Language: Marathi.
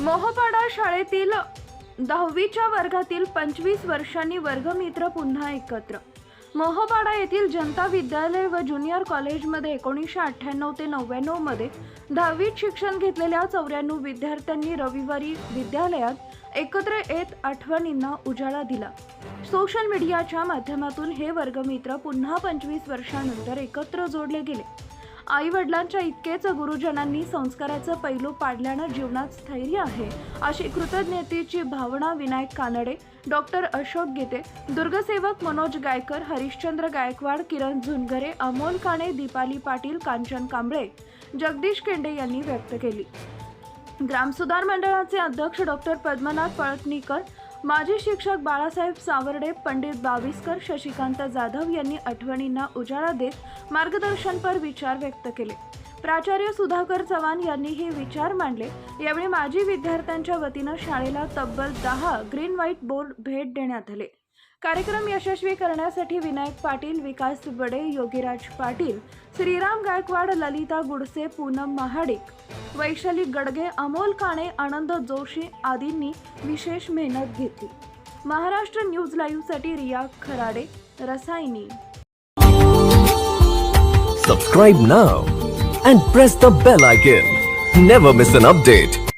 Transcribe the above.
मोहपाडा शाळेतील दहावीच्या वर्गातील पंचवीस वर्षांनी वर्गमित्र पुन्हा एकत्र. मोहपाडा येथील जनता विद्यालय व ज्युनियर कॉलेजमध्ये एकोणीसशे अठ्ठ्याण्णव ते नव्याण्णवमध्ये दहावीत शिक्षण घेतलेल्या चौऱ्याण्णव विद्यार्थ्यांनी रविवारी विद्यालयात एकत्र येत आठवणींना उजाळा दिला. सोशल मीडियाच्या माध्यमातून हे वर्गमित्र पुन्हा पंचवीस वर्षानंतर एकत्र जोडले गेले. आई वडिलांच्या इतकेच गुरुजनांनी संस्काराचं पैलू पाडल्यानं जीवनात स्थैर्य आहे अशी कृतज्ञतेची भावना विनायक कानडे डॉक्टर अशोक गीते दुर्गसेवक मनोज गायकर हरिश्चंद्र गायकवाड किरण झुनगरे अमोल काणे दीपाली पाटील कांचन कांबळे जगदीश केंडे यांनी व्यक्त केली. ग्रामसुधार मंडळाचे अध्यक्ष डॉक्टर पद्मनाथ पळटणीकर माजी शिक्षक बाळासाहेब सावर्डे पंडित बाविस्कर शशिकांत जाधव यांनी आठवणींना उजाळा देत मार्गदर्शनपर विचार व्यक्त केले. प्राचार्य सुधाकर चव्हाण यांनी हे विचार मांडले. यावेळी माजी विद्यार्थ्यांच्या वतीनं शाळेला तब्बल दहा ग्रीन व्हाईट बोर्ड भेट देण्यात आले. कार्यक्रम यशस्वी करण्यासाठी विनायक पाटील विकास बडे योगीराज पाटील श्रीराम गायकवाड ललिता गुडसे पूनम महाडिक वैशाली गडगे अमोल काणे आनंद जोशी आदींनी विशेष मेहनत घेतली. Maharashtra news लाईव्हसाठी Riya Kharade Rasayani. Subscribe now and press the bell icon never miss an update